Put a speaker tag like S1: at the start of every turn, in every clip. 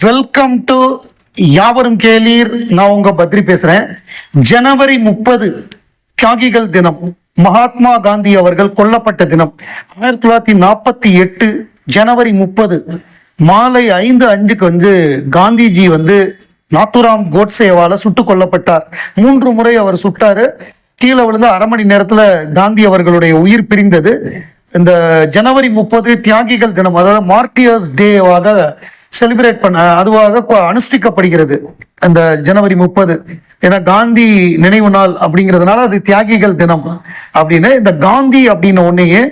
S1: Welcome to யாவரும் கேளீர். நான் உங்க பத்ரி பேசுறேன். ஜனவரி முப்பது தியாகிகள் தினம். மகாத்மா காந்தி அவர்கள் கொல்லப்பட்ட தினம். ஆயிரத்தி தொள்ளாயிரத்தி நாற்பத்தி எட்டு ஜனவரி முப்பது. மாலை ஐந்து அஞ்சுக்கு வந்து காந்திஜி வந்து நாத்துராம் கோட்சேவால சுட்டு கொல்லப்பட்டார். மூன்று முறை அவர் சுட்டாரு. கீழே விழுந்து அரை மணி நேரத்துல காந்தி அவர்களுடைய உயிர் பிரிந்தது. இந்த ஜனவரி முப்பது தியாகிகள் தினம் அதாவது மார்டியர்ஸ் டேவாக செலிப்ரேட் பண்ண அதுவாக அனுஷ்டிக்கப்படுகிறது அந்த ஜனவரி முப்பது. ஏன்னா காந்தி நினைவு நாள் அப்படிங்கிறதுனால அது தியாகிகள் தினம் அப்படின்னு. இந்த காந்தி அப்படின்ன உடனேயே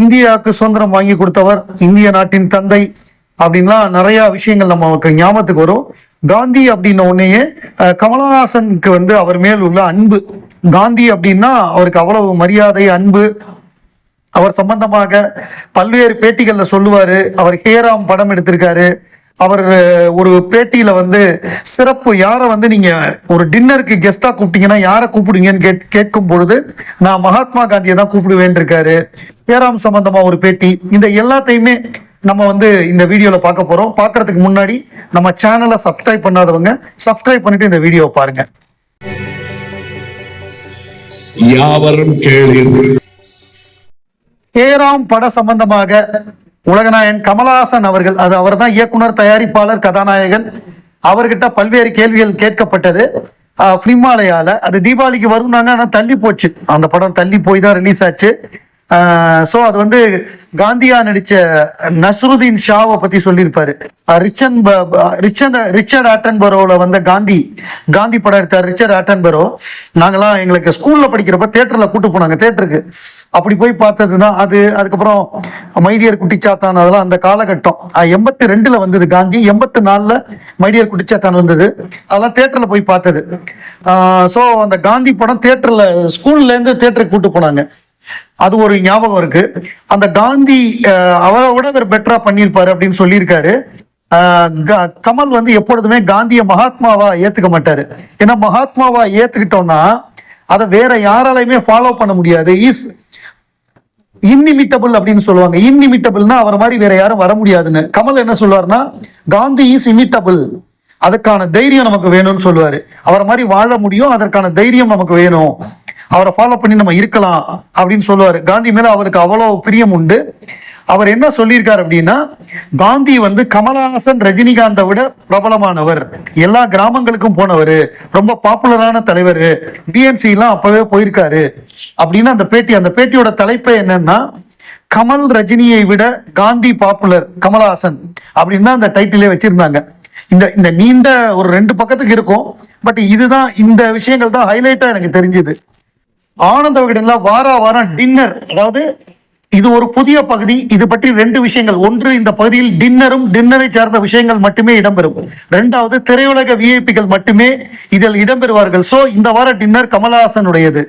S1: இந்தியாவுக்கு சுதந்திரம் வாங்கி கொடுத்தவர் இந்திய நாட்டின் தந்தை அப்படின்லாம் நிறைய விஷயங்கள் நமக்கு ஞாபகத்துக்கு வரும். காந்தி அப்படின்ன உடனேயே கமலஹாசனுக்கு வந்து அவர் மேல் உள்ள அன்பு. காந்தி அப்படின்னா அவருக்கு அவ்வளவு மரியாதை அன்பு அவர் சம்பந்தமாக பல்வேறு பேட்டிகளில் சொல்லுவார். அவர் ஹேராம் படம் எடுத்திருக்காரு. அவர் ஒரு பேட்டியில் வந்து சிறப்பு யாரை வந்து நீங்கள் ஒரு டின்னருக்கு கெஸ்ட்டாக கூப்பிட்டீங்கன்னா யாரை கூப்பிடுங்கன்னு கேட் கேட்கும் பொழுது நான் மகாத்மா காந்தியை தான் கூப்பிடுவேன் இருக்காரு ஹேராம் சம்பந்தமாக ஒரு பேட்டி. இந்த எல்லாத்தையுமே நம்ம வந்து இந்த வீடியோவில் பார்க்க போகிறோம் பார்க்கறதுக்கு முன்னாடி நம்ம சேனலை சப்ஸ்கிரைப் பண்ணாதவங்க சப்ஸ்கிரைப் பண்ணிட்டு இந்த வீடியோவை பாருங்கள்
S2: யாவரும் கேளீர்கள்
S1: ஹேராம் பட சம்பந்தமாக உலகநாயகன் கமலஹாசன் அவர்கள் அது அவர் தான் இயக்குனர் தயாரிப்பாளர் கதாநாயகன் அவர்கிட்ட பல்வேறு கேள்விகள் கேட்கப்பட்டது. ஃபிலிமாலயால அது தீபாவளிக்கு வரும்னாங்க ஆனால் தள்ளி போச்சு. அந்த படம் தள்ளி போய் தான் ரிலீஸ் ஆச்சு. ஸோ அது வந்து காந்தியா நடித்த நஸ்ருதீன் ஷாவை பற்றி சொல்லியிருப்பாரு. ரிச்சன் ப- ரிச்சன் ரிச்சர்ட் ஆட்டன்பரோவில் வந்த காந்தி காந்தி படம் எடுத்தார் ரிச்சர்ட் ஆட்டன்பரோ. நாங்களாம் எங்களுக்கு ஸ்கூலில் படிக்கிறப்ப தேட்டரில் கூட்டு போனாங்க தேட்டருக்கு அப்படி போய் பார்த்தது தான் அது அதுக்கப்புறம் மைடியர் குட்டிச்சாத்தான் அதெல்லாம் அந்த காலகட்டம். எண்பத்தி ரெண்டில் வந்தது காந்தி எண்பத்தி நாலில் மைடியர் குட்டிச்சாத்தான் வந்தது. அதெல்லாம் தேட்டரில் போய் பார்த்தது. ஸோ அந்த காந்தி படம் தேட்டரில் ஸ்கூல்லேருந்து தேட்டருக்கு கூட்டு போனாங்க. அது ஒரு ஞாபகம் இருக்கு. அந்த காந்தி அவரை விட அவர் பெட்டரா பண்ணியிருப்பாரு அப்படின்னு சொல்லியிருக்காரு. க- கமல் வந்து எப்பொழுதுமே காந்திய மகாத்மாவா ஏத்துக்க மாட்டாரு. ஏன்னா மகாத்மாவா ஏத்துக்கிட்டோம்னா அதை வேற யாராலையுமே ஃபாலோ பண்ண முடியாது. இஸ் இன்னிமிட்டபிள் அப்படின்னு சொல்லுவாங்க. இன்னிமிட்டபிள்னா அவர் மாதிரி வேற யாரும் வர முடியாதுன்னு. கமல் என்ன சொல்லுவாருன்னா காந்தி இஸ் இமிட்டபிள் அதுக்கான தைரியம் நமக்கு வேணும்னு சொல்லுவாரு. அவரை மாதிரி வாழ முடியும் அதற்கான தைரியம் நமக்கு வேணும். அவரை ஃபாலோ பண்ணி நம்ம இருக்கலாம் அப்படின்னு சொல்லுவார். காந்தி மேலே அவருக்கு அவ்வளோ பிரியம் உண்டு. அவர் என்ன சொல்லியிருக்கார் அப்படின்னா காந்தி வந்து கமலஹாசன் ரஜினிகாந்தை விட பிரபலமானவர். எல்லா கிராமங்களுக்கும் போனவர். ரொம்ப பாப்புலரான தலைவர். பிஎன்சி எல்லாம் அப்பவே போயிருக்காரு. அப்படின்னு அந்த பேட்டி அந்த பேட்டியோட தலைப்பே என்னன்னா கமல் ரஜினியை விட காந்தி பாப்புலர் கமலஹாசன் அப்படின்னு தான் அந்த டைட்டிலே வச்சிருந்தாங்க. இந்த இந்த நீண்ட ஒரு ரெண்டு பக்கத்துக்கு இருக்கும். பட் இதுதான் இந்த விஷயங்கள் தான் ஹைலைட்டா எனக்கு தெரிஞ்சது. ஆனந்த விகடன்ல வார வாரம் டின்னர் அதாவது இது ஒரு புதிய பகுதி. இது பற்றி ரெண்டு விஷயங்கள். ஒன்று இந்த பகுதியில் டின்னரும் டின்னரை சார்ந்த விஷயங்கள் மட்டுமே இடம்பெறும். ரெண்டாவது திரையுலக விஐபிகள் மட்டுமே இதில் இடம்பெறுவார்கள். சோ இந்த வார டின்னர் கமலஹாசனுடையது.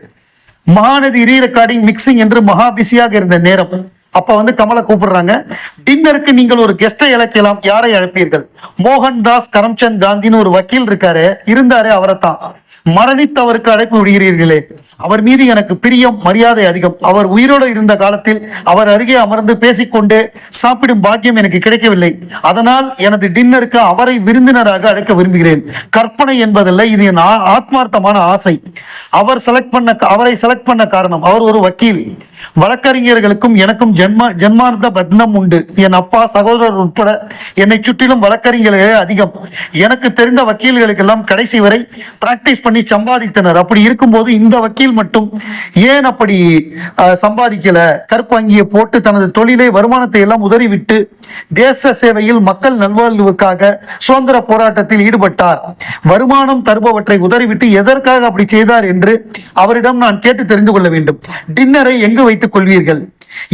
S1: மகாநதி ரீ ரெக்கார்டிங் மிக்சிங் என்று மகா பிஸியாக இருந்த நேரம். அப்ப வந்து கமலை கூப்பிடுறாங்க. டின்னருக்கு நீங்கள் ஒரு கெஸ்டை அழைக்கலாம். யாரை அழைப்பீர்கள்? மோகன்தாஸ் கரம்சந்த் காந்தின்னு ஒரு வக்கீல் இருக்காரு. இருந்தாரே அவரைத்தான். மரணித்தவருக்கு அழைப்பு விடுகிறீர்களே. அவர் மீது எனக்கு பிரியம் மரியாதை அதிகம். அவர் உயிரோடு இருந்த காலத்தில் அவர் அருகே அமர்ந்து பேசிக்கொண்டு சாப்பிடும் பாக்கியம் எனக்கு கிடைக்கவில்லை. அதனால் எனது டின்னருக்கு அவரை விருந்தினராக அழைக்க விரும்புகிறேன். கற்பனை என்பதல்ல இது என் ஆத்மார்த்தமான ஆசை. அவர் செலக்ட் பண்ண அவரை செலக்ட் பண்ண காரணம் அவர் ஒரு வக்கீல். வழக்கறிஞர்களுக்கும் எனக்கும் ஜென்ம ஜென்மார்ந்த பத்னம் உண்டு. என் அப்பா சகோதரர் உட்பட என்னை சுற்றிலும் வழக்கறிஞர்களே அதிகம். எனக்கு தெரிந்த வக்கீல்களுக்கெல்லாம் கடைசி வரை பிராக்டிஸ் பண்ணி சம்பாதித்தனர். அப்படி இருக்கும்போது இந்த வக்கீல் மட்டும் ஏன் அப்படி சம்பாதிக்கல? கருப்பு அங்கியை போட்டு தனது தொழிலை வருமானத்தை எல்லாம் உதறிவிட்டு தேச சேவையில் மக்கள் நல்வாழ்வுக்காக சுதந்திர போராட்டத்தில் ஈடுபட்டார். வருமானம் தருபவற்றை உதறிவிட்டு எதற்காக அப்படி செய்தார் என்று அவரிடம் நான் கேட்டு தெரிந்து கொள்ள வேண்டும். டின்னரை எங்கு வைத்துக் கொள்வீர்கள்?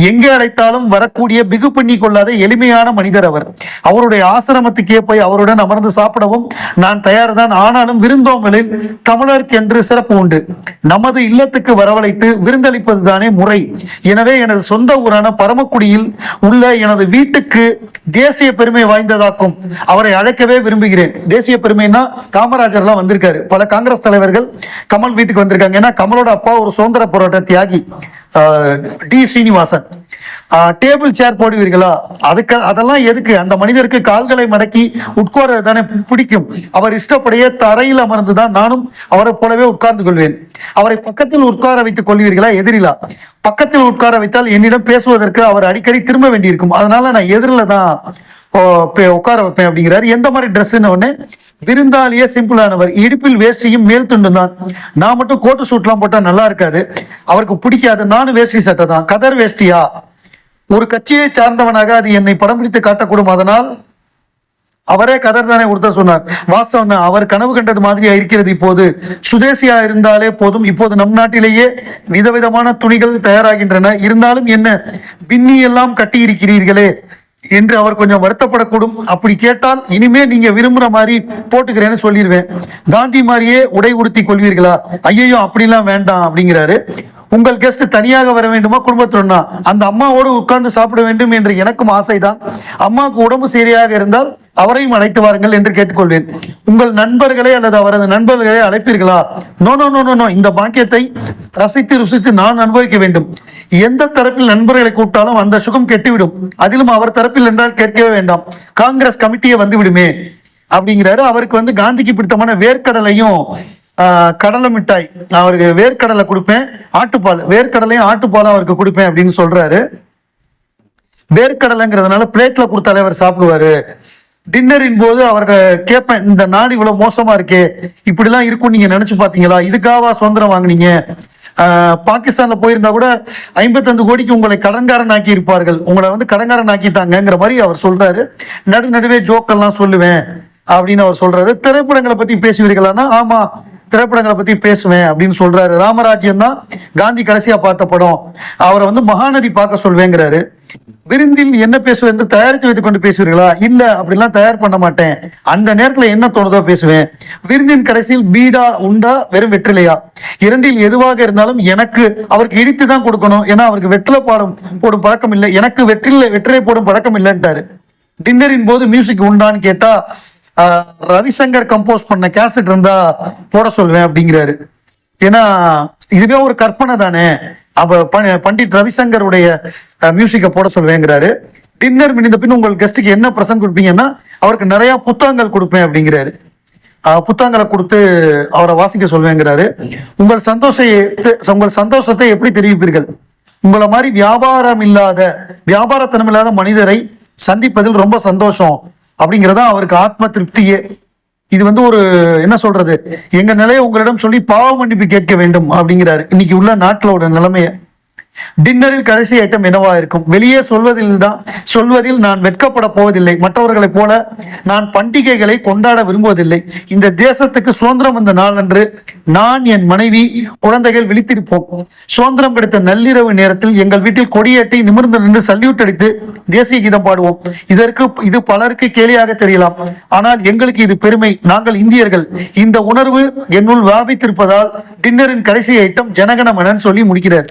S1: எங்கே அழைத்தாலும் வரக்கூடிய பிகு பண்ணி கொள்ளாத எளிமையான மனிதர் அவர். அவருடைய ஆசிரமத்துக்கே போய் அவருடன் அமர்ந்து சாப்பிடவும் நான் தயார்தான். ஆனாலும் விருந்தோம்பலில் தமிழர்க்கென்று சிறப்பு உண்டு. நமது இல்லத்துக்கு வரவழைத்து விருந்தளிப்பது தானே முறை. எனவே எனது சொந்த ஊரான பரமக்குடியில் உள்ள எனது வீட்டுக்கு தேசிய பெருமை வாய்ந்ததாக்கும். அவரை அழைக்கவே விரும்புகிறேன். தேசிய பெருமைனா காமராஜர்லாம் வந்திருக்காரு. பல காங்கிரஸ் தலைவர்கள் கமல் வீட்டுக்கு வந்திருக்காங்க. ஏன்னா கமலோட அப்பா ஒரு சுதந்திர போராட்ட தியாகி. டி ஸ்ரீனிவாசன் டேபிள் சேர் போடுவீர்களா? அதுக்கு அதெல்லாம் எதுக்கு? அந்த மனிதருக்கு கால்களை மடக்கி உட்கார தானே பிடிக்கும். அவர் இஷ்டப்படியே தரையில் அமர்ந்துதான் நானும் அவரை போலவே உட்கார்ந்து கொள்வேன். அவரை பக்கத்தில் உட்கார வைத்துக் கொள்வீர்களா? எதிரிலா? பக்கத்தில் உட்கார வைத்தால் என்னிடம் பேசுவதற்கு அவர் அடிக்கடி திரும்ப வேண்டியிருக்கும். அதனால நான் எதிரில தான் உட்கார வைப்பேன் அப்படிங்கிறாரு. எந்த மாதிரி ட்ரெஸ்ன்னு ஒன்று விருந்தாளியே சிம்பிளானவர். இடுப்பில் வேஷ்டியும் மேல் துண்டும் தான் நான் மட்டும் கோட்டு சூட்லாம் போட்டா நல்லா இருக்காது. அவருக்கு பிடிக்காது. நானும் வேஷ்டி சட்டை தான் கதர் வேஷ்டியா? ஒரு கட்சியை சார்ந்தவனாக அது என்னை படம் பிடித்து காட்டக்கூடும். அதனால் அவரே கதர் தானே கொடுத்த சொன்னார். வாஸ்தவம் அவர் கனவு கண்டது மாதிரியா இருக்கிறது இப்போது? சுதேசியா இருந்தாலே போதும். இப்போது நம் நாட்டிலேயே விதவிதமான துணிகள் தயாராகின்றன. இருந்தாலும் என்ன? பின்னி எல்லாம் கட்டி இருக்கிறீர்களே என்று அவர் கொஞ்சம் வருத்தப்படக்கூடும். அப்படி கேட்டால் இனிமே நீங்க விரும்புற மாதிரி போட்டுக்கிறேன்னு சொல்லிடுவேன் காந்தி மாதிரியே உடை உடுத்தி கொள்வீர்களா? ஐயையோ அப்படிலாம் வேண்டாம் அப்படிங்கிறாரு. உங்கள் கெஸ்ட் தனியாக வர வேண்டுமா? குடும்பத்துடனா அந்த அம்மாவோடு உட்கார்ந்து சாப்பிட வேண்டும் என்று எனக்கும் ஆசைதான். அம்மாவுக்கு உடம்பு சரியாக இருந்தால் அவரையும் அழைத்து வாருங்கள் என்று கேட்டுக்கொள்வேன். உங்கள் நண்பர்களை அல்லது அவரது நண்பர்களை அழைப்பீர்களா? No no no no no இந்த பாக்கியத்தை ரசித்து ருசித்து நான் அனுபவிக்க வேண்டும். எந்த தரப்பில் நண்பர்களை கூப்பிட்டாலும் அந்த சுகம் கெட்டுவிடும். அதிலும் அவர் தரப்பில் என்றால் கேட்கவே வேண்டாம். காங்கிரஸ் கமிட்டியே வந்து விடுமே அப்படிங்கிறாரு. அவருக்கு வந்து காந்திக்கு பிடித்தமான வேர்க்கடலையும் ஆஹ், கடலை மிட்டாய். நான் அவருக்கு வேர்க்கடலை கொடுப்பேன். ஆட்டுப்பால். வேர்க்கடலையும் ஆட்டுப்பாலும் அவருக்கு கொடுப்பேன் அப்படின்னு சொல்றாரு. வேர்க்கடலைங்கிறதுனால பிளேட்ல கொடுத்தாலே அவர் சாப்பிடுவாரு. டின்னரின் போது அவர்கிட்ட கேட்பேன் இந்த நாடு இவ்வளவு மோசமா இருக்கே. இப்படிலாம் இருக்கும் நீங்க நினைச்சு பாத்தீங்களா இதுக்காவா சுதந்திரம் வாங்குனீங்க? பாகிஸ்தானில் போயிருந்தா கூட ஐம்பத்தஞ்சு கோடிக்கு உங்களை கடன்காரன் ஆக்கி இருப்பார்கள் உங்களை வந்து கடன்காரன் ஆக்கிட்டாங்கிற மாதிரி அவர் சொல்றாரு. நடு நடுவே ஜோக்கெல்லாம் சொல்லுவேன் அப்படின்னு அவர் சொல்றாரு. திரைப்படங்களை பத்தி பேசுவீர்களானா? ஆமா திரைப்படங்களை பத்தி பேசுவேன் அப்படின்னு சொல்றாரு. ராமராஜ்யம் தான் காந்தி கடைசியா பார்த்த படம். அவரை வந்து மகாநதி பார்க்க சொல்வேங்கிறாரு. விருந்தில் என்ன பேசுவேன் என்று தயாரித்து வைத்துக் கொண்டு பேசுவீர்களா? இல்ல அப்படிலாம் தயார் பண்ண மாட்டேன். அந்த நேரத்துல என்ன தோணுதோ பேசுவேன். விருந்தின் கடைசியில் பீடா உண்டா வெறும் வெற்றிலையா? இரண்டில் எதுவாக இருந்தாலும் எனக்கு அவருக்கு இடித்து தான் கொடுக்கணும். ஏன்னா அவருக்கு வெற்றிலை பாடம் போடும் பழக்கம் இல்லை. எனக்கு வெற்றில வெற்றிலை போடும் பழக்கம் இல்லைன்ட்டாரு. டின்னரின் போது மியூசிக் உண்டான்னு கேட்டா ஆஹ், ரவிசங்கர் கம்போஸ் பண்ண கேசட் இருந்தா போட சொல்வேன் அப்படிங்கிறாரு. ஏன்னா இதுவே ஒரு கற்பனை தானே? அப்ப ப- பண்டிட் ரவிசங்கருடைய மியூசிக்கை போட சொல்வேங்கிறாரு டின்னர் முடிந்த பின் உங்கள் கெஸ்ட்டுக்கு என்ன பிரசன்ட் கொடுப்பீங்கன்னா அவருக்கு நிறைய புத்தகங்கள் கொடுப்பேன் அப்படிங்கிறாரு. புத்தகங்களை கொடுத்து அவரை வாசிக்க சொல்வேங்கிறாரு உங்கள் சந்தோஷத்தை உங்கள் சந்தோஷத்தை எப்படி தெரிவிப்பீர்கள்? உங்களை மாதிரி வியாபாரம் இல்லாத வியாபாரத்தனம் இல்லாத மனிதரை சந்திப்பதில் ரொம்ப சந்தோஷம். அப்படிங்கிறதா அவருக்கு ஆத்ம திருப்தியே. இது வந்து ஒரு என்ன சொல்றது? எங்க நிலையை உங்களிடம் சொல்லி பாவ மன்னிப்பு கேட்க வேண்டும் அப்படிங்கிறாரு. இன்னைக்கு உள்ள நாட்டிலோட நிலைமையை டின்னரில் கடைசி ஐட்டம் என்னவா இருக்கும்? வெளியே சொல்வதில் தான் சொல்வதில் நான் வெட்கப்பட போவதில்லை. மற்றவர்களைப் போல நான் பண்டிகைகளை கொண்டாட விரும்புவதில்லை. இந்த தேசத்துக்கு சுதந்திரம் வந்த நாளன்று நான் என் மனைவி குழந்தைகள் விழித்திருப்போம். சுதந்திரம் கிடைத்த நள்ளிரவு நேரத்தில் எங்கள் வீட்டில் கொடியேட்டை நிமிர்ந்து நின்று சல்யூட் அடித்து தேசிய கீதம் பாடுவோம். இதற்கு இது பலருக்கு கேலியாக தெரியலாம். ஆனால் எங்களுக்கு இது பெருமை. நாங்கள் இந்தியர்கள். இந்த உணர்வு என்னுள் வியாபித்திருப்பதால் டின்னரின் கடைசி ஐட்டம் ஜனகணமனன் சொல்லி முடிக்கிறார்.